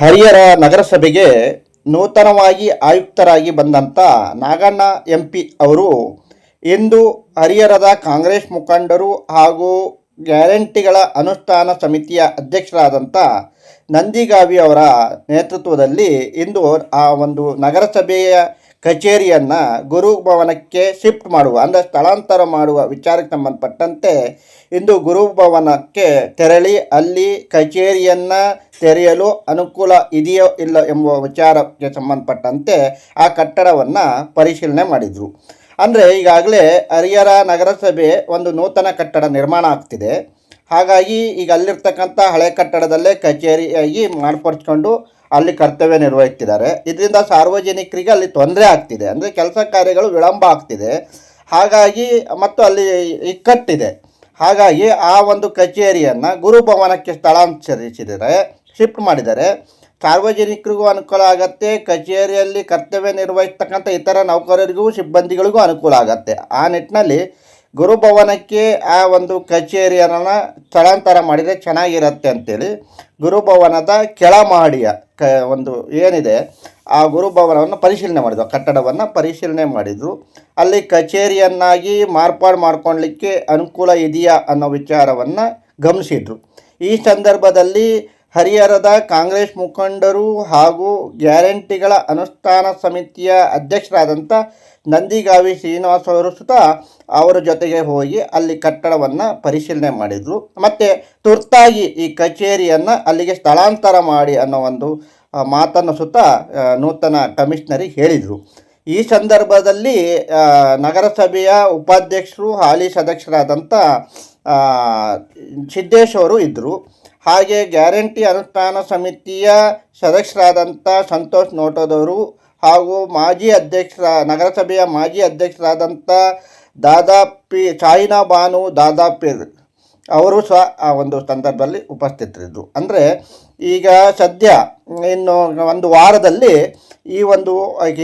ಹರಿಹರ ನಗರಸಭೆಗೆ ನೂತನವಾಗಿ ಆಯುಕ್ತರಾಗಿ ಬಂದಂಥ ನಾಗಣ್ಣ ಎಂ ಪಿ ಅವರು ಇಂದು ಹರಿಹರದ ಕಾಂಗ್ರೆಸ್ ಮುಖಂಡರು ಹಾಗೂ ಗ್ಯಾರಂಟಿಗಳ ಅನುಷ್ಠಾನ ಸಮಿತಿಯ ಅಧ್ಯಕ್ಷರಾದಂಥ ನಂದಿಗಾವಿ ಅವರ ನೇತೃತ್ವದಲ್ಲಿ ಇಂದು ಆ ಒಂದು ನಗರಸಭೆಯ ಕಚೇರಿಯನ್ನು ಗುರುಭವನಕ್ಕೆ ಶಿಫ್ಟ್ ಮಾಡುವ, ಅಂದರೆ ಸ್ಥಳಾಂತರ ಮಾಡುವ ವಿಚಾರಕ್ಕೆ ಸಂಬಂಧಪಟ್ಟಂತೆ ಇಂದು ಗುರುಭವನಕ್ಕೆ ತೆರಳಿ ಅಲ್ಲಿ ಕಚೇರಿಯನ್ನು ತೆರೆಯಲು ಅನುಕೂಲ ಇದೆಯೋ ಇಲ್ಲ ಎಂಬ ವಿಚಾರಕ್ಕೆ ಸಂಬಂಧಪಟ್ಟಂತೆ ಆ ಕಟ್ಟಡವನ್ನು ಪರಿಶೀಲನೆ ಮಾಡಿದರು. ಅಂದರೆ ಈಗಾಗಲೇ ಹರಿಹರ ನಗರಸಭೆ ಒಂದು ನೂತನ ಕಟ್ಟಡ ನಿರ್ಮಾಣ ಆಗ್ತಿದೆ. ಹಾಗಾಗಿ ಈಗ ಅಲ್ಲಿರ್ತಕ್ಕಂಥ ಹಳೆ ಕಟ್ಟಡದಲ್ಲೇ ಕಚೇರಿಯಾಗಿ ಮಾರ್ಪಡಿಸ್ಕೊಂಡು ಅಲ್ಲಿ ಕರ್ತವ್ಯ ನಿರ್ವಹಿಸ್ತಿದ್ದಾರೆ. ಇದರಿಂದ ಸಾರ್ವಜನಿಕರಿಗೆ ಅಲ್ಲಿ ತೊಂದರೆ ಆಗ್ತಿದೆ. ಅಂದರೆ ಕೆಲಸ ಕಾರ್ಯಗಳು ವಿಳಂಬ ಆಗ್ತಿದೆ. ಹಾಗಾಗಿ ಮತ್ತು ಅಲ್ಲಿ ಇಕ್ಕಟ್ಟಿದೆ. ಹಾಗಾಗಿ ಆ ಒಂದು ಕಚೇರಿಯನ್ನು ಗುರುಭವನಕ್ಕೆ ಸ್ಥಳಾಂತರಿಸಿದರೆ, ಶಿಫ್ಟ್ ಮಾಡಿದರೆ, ಸಾರ್ವಜನಿಕರಿಗೂ ಅನುಕೂಲ ಆಗತ್ತೆ. ಕಚೇರಿಯಲ್ಲಿ ಕರ್ತವ್ಯ ನಿರ್ವಹಿಸ್ತಕ್ಕಂಥ ಇತರ ನೌಕರರಿಗೂ, ಸಿಬ್ಬಂದಿಗಳಿಗೂ ಅನುಕೂಲ ಆಗತ್ತೆ. ಆ ನಿಟ್ಟಿನಲ್ಲಿ ಗುರುಭವನಕ್ಕೆ ಆ ಒಂದು ಕಚೇರಿಯನ್ನು ಸ್ಥಳಾಂತರ ಮಾಡಿದರೆ ಚೆನ್ನಾಗಿರುತ್ತೆ ಅಂತೇಳಿ ಗುರುಭವನದ ಕೆಳಮಹಡಿಯ ಕ ಒಂದು ಏನಿದೆ, ಆ ಗುರುಭವನವನ್ನು ಪರಿಶೀಲನೆ ಮಾಡಿದ್ರು ಕಟ್ಟಡವನ್ನು ಪರಿಶೀಲನೆ ಮಾಡಿದರು ಅಲ್ಲಿ ಕಚೇರಿಯನ್ನಾಗಿ ಮಾರ್ಪಾಡು ಮಾಡ್ಕೊಳ್ಲಿಕ್ಕೆ ಅನುಕೂಲ ಇದೆಯಾ ಅನ್ನೋ ವಿಚಾರವನ್ನು ಗಮನಿಸಿದರು. ಈ ಸಂದರ್ಭದಲ್ಲಿ ಹರಿಹರದ ಕಾಂಗ್ರೆಸ್ ಮುಖಂಡರು ಹಾಗೂ ಗ್ಯಾರಂಟಿಗಳ ಅನುಷ್ಠಾನ ಸಮಿತಿಯ ಅಧ್ಯಕ್ಷರಾದಂಥ ನಂದಿಗಾವಿ ಶ್ರೀನಿವಾಸ ಅವರು ಸುತ ಅವರ ಜೊತೆಗೆ ಹೋಗಿ ಅಲ್ಲಿ ಕಟ್ಟಡವನ್ನು ಪರಿಶೀಲನೆ ಮಾಡಿದರು. ಮತ್ತು ತುರ್ತಾಗಿ ಈ ಕಚೇರಿಯನ್ನು ಅಲ್ಲಿಗೆ ಸ್ಥಳಾಂತರ ಮಾಡಿ ಅನ್ನೋ ಒಂದು ಮಾತನ್ನು ಸುತ್ತ ನೂತನ ಕಮಿಷನರಿಗೆ ಹೇಳಿದರು. ಈ ಸಂದರ್ಭದಲ್ಲಿ ನಗರಸಭೆಯ ಉಪಾಧ್ಯಕ್ಷರು, ಹಾಲಿ ಸದಸ್ಯರಾದಂಥ ಸಿದ್ದೇಶ್ ಅವರು ಇದ್ದರು ಹಾಗೆ ಗ್ಯಾರಂಟಿ ಅನುಷ್ಠಾನ ಸಮಿತಿಯ ಸದಸ್ಯರಾದಂಥ ಸಂತೋಷ್ ನೋಟದವರು ಹಾಗೂ ಮಾಜಿ ಅಧ್ಯಕ್ಷರ, ನಗರಸಭೆಯ ಮಾಜಿ ಅಧ್ಯಕ್ಷರಾದಂಥ ದಾದಾಪಿ ಚಾಯಿನಾ ಬಾನು ದಾದಾಪೀರ್ ಅವರು ಸಹ ಆ ಒಂದು ಸಂದರ್ಭದಲ್ಲಿ ಉಪಸ್ಥಿತರಿದ್ದರು. ಅಂದರೆ ಈಗ ಸದ್ಯ ಇನ್ನು ಒಂದು ವಾರದಲ್ಲಿ ಈ ಒಂದು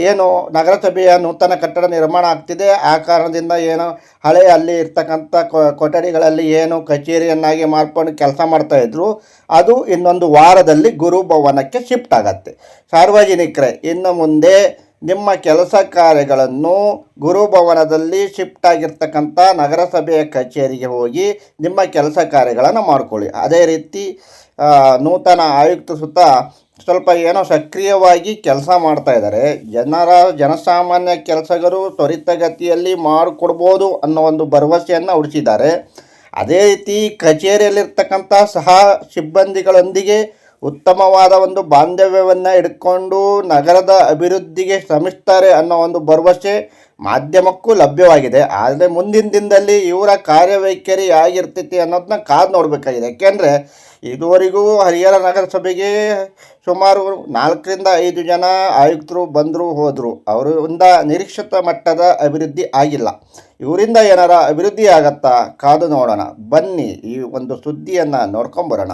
ಏನು ನಗರಸಭೆಯ ನೂತನ ಕಟ್ಟಡ ನಿರ್ಮಾಣ ಆಗ್ತಿದೆ. ಆ ಕಾರಣದಿಂದ ಏನು ಹಳೆ ಅಲ್ಲಿ ಇರ್ತಕ್ಕಂಥ ಕೊಠಡಿಗಳಲ್ಲಿ ಏನು ಕಚೇರಿಯನ್ನಾಗಿ ಮಾಡ್ಕೊಂಡು ಕೆಲಸ ಮಾಡ್ತಾಯಿದ್ರು ಅದು ಇನ್ನೊಂದು ವಾರದಲ್ಲಿ ಗುರು ಭವನಕ್ಕೆ ಶಿಫ್ಟ್ ಆಗತ್ತೆ. ಸಾರ್ವಜನಿಕರೇ, ಇನ್ನು ಮುಂದೆ ನಿಮ್ಮ ಕೆಲಸ ಕಾರ್ಯಗಳನ್ನು ಗುರುಭವನದಲ್ಲಿ ಶಿಫ್ಟ್ ಆಗಿರ್ತಕ್ಕಂಥ ನಗರಸಭೆಯ ಕಚೇರಿಗೆ ಹೋಗಿ ನಿಮ್ಮ ಕೆಲಸ ಕಾರ್ಯಗಳನ್ನು ಮಾಡಿಕೊಳ್ಳಿ. ಅದೇ ರೀತಿ ನೂತನ ಆಯುಕ್ತ ಸುತ್ತ ಸ್ವಲ್ಪ ಏನೋ ಸಕ್ರಿಯವಾಗಿ ಕೆಲಸ ಮಾಡ್ತಾ ಇದ್ದಾರೆ. ಜನರ, ಜನಸಾಮಾನ್ಯ ಕೆಲಸಗರು ತ್ವರಿತಗತಿಯಲ್ಲಿ ಮಾಡಿಕೊಡ್ಬೋದು ಅನ್ನೋ ಒಂದು ಭರವಸೆಯನ್ನು ಉಡಿಸಿದ್ದಾರೆ ಅದೇ ರೀತಿ ಕಚೇರಿಯಲ್ಲಿರ್ತಕ್ಕಂಥ ಸಹ ಸಿಬ್ಬಂದಿಗಳೊಂದಿಗೆ ಉತ್ತಮವಾದ ಒಂದು ಬಾಂಧವ್ಯವನ್ನು ಇಟ್ಕೊಂಡು ನಗರದ ಅಭಿವೃದ್ಧಿಗೆ ಶ್ರಮಿಸ್ತಾರೆ ಅನ್ನೋ ಒಂದು ಭರವಸೆ ಮಾಧ್ಯಮಕ್ಕೂ ಲಭ್ಯವಾಗಿದೆ. ಆದರೆ ಮುಂದಿನ ದಿನದಲ್ಲಿ ಇವರ ಕಾರ್ಯವೈಖರಿ ಆಗಿರ್ತೈತಿ ಅನ್ನೋದನ್ನ ಕಾದು ನೋಡಬೇಕಾಗಿದೆ. ಯಾಕೆಂದರೆ ಇದುವರೆಗೂ ಹರಿಹರ ನಗರಸಭೆಗೆ ಸುಮಾರು ನಾಲ್ಕರಿಂದ ಐದು ಜನ ಆಯುಕ್ತರು ಬಂದರು, ಹೋದರು. ಅವರಿಂದ ನಿರೀಕ್ಷಿತ ಮಟ್ಟದ ಅಭಿವೃದ್ಧಿ ಆಗಿಲ್ಲ. ಇವರಿಂದ ಏನಾರ ಅಭಿವೃದ್ಧಿ ಆಗತ್ತಾ? ಕಾದು ನೋಡೋಣ. ಬನ್ನಿ ಈ ಒಂದು ಸುದ್ದಿಯನ್ನು ನೋಡ್ಕೊಂಬರೋಣ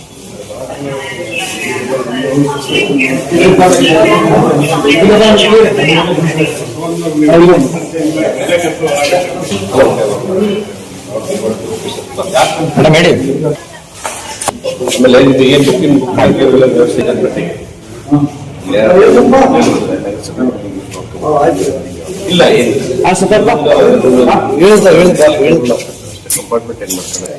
ಮೇಡಮ್ ಹೇಳಿ ಆಮೇಲೆ ಇದು ಏನ್ ಬುಕ್ಕಿಂಗ್ ಬುಕ್ ಮಾಡಿರೋ ವ್ಯವಸ್ಥೆ ಅಂದ್ಬಿಟ್ಟು ಇಲ್ಲ ಏನಿಲ್ಲ ಹಾಂ ಸ್ವಲ್ಪ ಹೇಳ್ತಾ ಹೇಳ್ತಾ ಹೇಳ್ತಾ ಕಂಪಾರ್ಟ್ಮೆಂಟ್ ಏನ್ ಮಾಡ್ತಾರೆ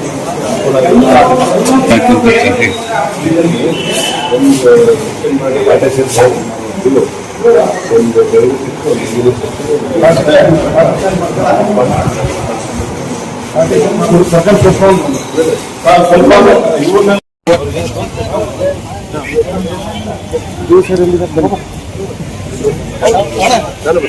ಸರಿ ಒಂದು ಒಂದು ಒಂದು ಇಂಗ್ಲೀಷ್